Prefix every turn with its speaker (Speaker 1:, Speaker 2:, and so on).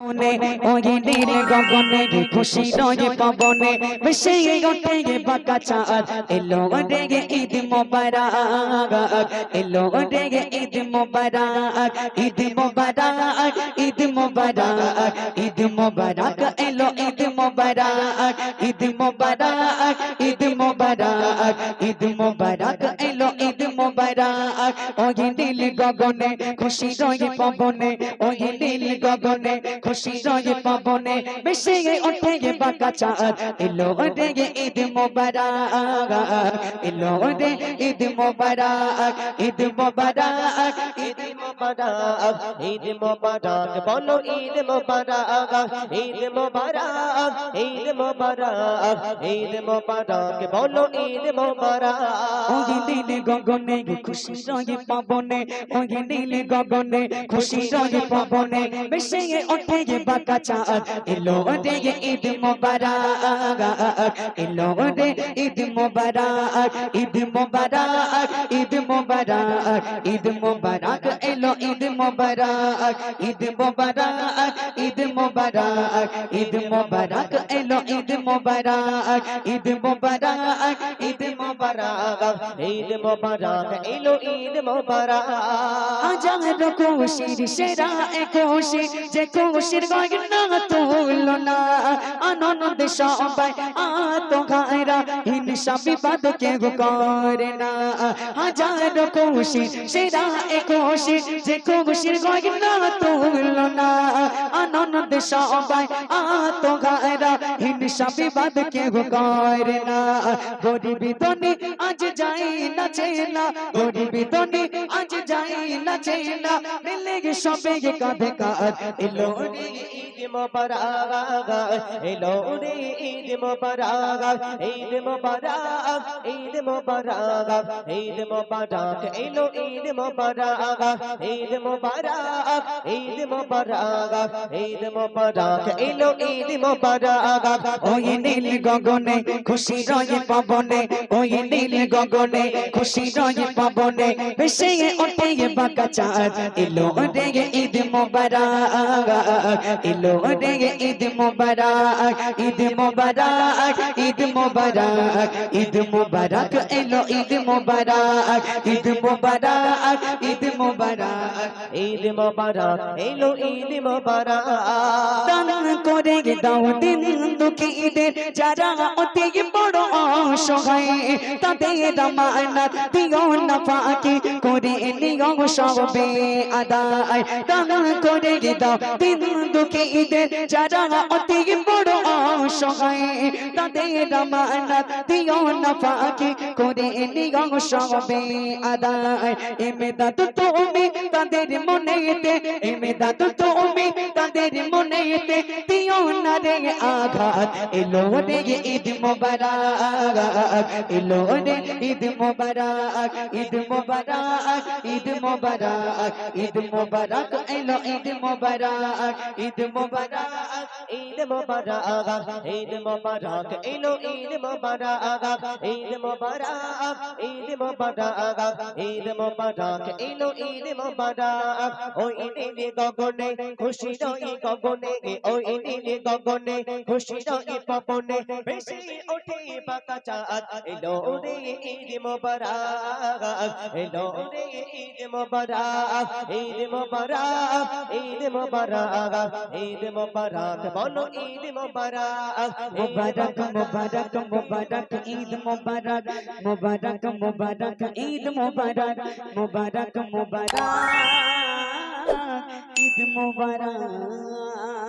Speaker 1: মনে ওই নীল গগনে খুশি রয়ে পবনে মিশে ওঠে বাঁকা চাঁদ। এলো এলো রে ঈদ মোবারক এলো ঈদ মোবারক ঈদ মোবারক মোবারক ওই নীল গগনে খুশি রয়ে পবনে ওই নীল গগনে খুশি রয়ে পবনে মিশে ওঠে বাঁকা চাঁদ, এলো রে ঈদ মোবারক, এলো রে ঈদ মোবারক ঈদ মোবারক
Speaker 2: মোবারক ঈদ মোবারক বলো ঈদ মোবারক ঈদ মোবারক ঈদ মোবারক ঈদ মোবারক বলো ঈদ মোবারক
Speaker 1: ওই নীল গগনে খুশি রয়ে পবনে ওই নীল গগনে খুশি রয়ে পবনে মিশে ওঠে বাঁকা চাঁদ এলো রে ঈদ মোবারক এলো রে ঈদ মোবারক ঈদ মোবারক ঈদ মোবারক ঈদ মোবারক এলো ঈদ মোবারক ঈদ মোবারক ঈদ মোবারক ঈদ মোবারক এলো ঈদ মোবারক ঈদ মোবারক ঈদ মোবারক
Speaker 2: ঈদ মোবারক এলো ঈদ মোবারক
Speaker 1: হাজার খুশির সেরা খুশি যে খুশির গয়না তুলনা আনন্দ সবাই আত ঘায়রা হিংসা বিবাদ কেউ করে না হাজার খুশি সেরা খুশি যে খুশির গয়না তুলনা, আনন্দ সবাই আত ঘায়রা হিংসা বিবাদ কেউ করে না। গরিবি ধনী আজ যাই নাচে না গরিবি ধনী আজ যাই নাচে না মিলে সবে কাঁধে কাঁধ এলো রে
Speaker 2: মোবারক এলো রে ঈদ মোবারক ঈদ মোবারক ঈদ মোবারক ঈদ মোবারক এলো ঈদ মোবারক ঈদ মোবারক ঈদ মোবারক ঈদ মোবারক এলো ঈদ মোবারক
Speaker 1: ওই নীল গগনে খুশি রয়ে পবনে ওই নীল গগনে খুশি রয়ে পবনে ভেসে ওঠে বাঁকা চাঁদ এলো রে ঈদ মোবারক এলো রে ঈদ মোবারক ঈদ মোবারক ঈদ মোবারক ঈদ মোবারক এলো ঈদ মোবারক ঈদ মোবারক ঈদ মোবারক
Speaker 2: ঈদ মোবারক এলো ঈদ মোবারক
Speaker 1: দান করে দাও দিন দুঃখীদের যারা অতি বড় অসহায় তাদের আমানত দিও না ফাঁকি করে নিও সবে আদায় দান করে দাও দিন দুঃখীদের যারা অতি বড় অসহায়। তাদের আমানত দিও না ফাঁকি করে নিও সবে আদায়। এমেদাত তুমি তাদের মনেতে এমেদাত তুমি তাদের মনেতে, দিও না রে আঘাত। এলো রে ঈদ মোবারক, এলো রে ঈদ মোবারক ঈদ মোবারক ঈদ মোবারক ঈদ মোবারক, এলো ঈদ মোবারক ঈদ মোবারক Badaga
Speaker 2: ঈদ মোবারক ঈদ মোবারক এলো ঈদ মোবারক ঈদ মোবারক ঈদ মোবারক ঈদ মোবারক এলো ঈদ মোবারক ওই নীল গগনে খুশি রই গগনে ওই নীল গগনে খুশি রই পবনে বেশি ওঠে পাকা চাঁদ এলো রে ঈদ মোবারক এলো রে ঈদ মোবারক ঈদ মোবারক ঈদ মোবারক ঈদ মোবারক বলো ঈদ মোবারক
Speaker 1: মুবারক মুবারক মুবারক ঈদ মুবারক মুবারক মুবারক ঈদ মুবারক মুবারক মুবারক ঈদ মুবারক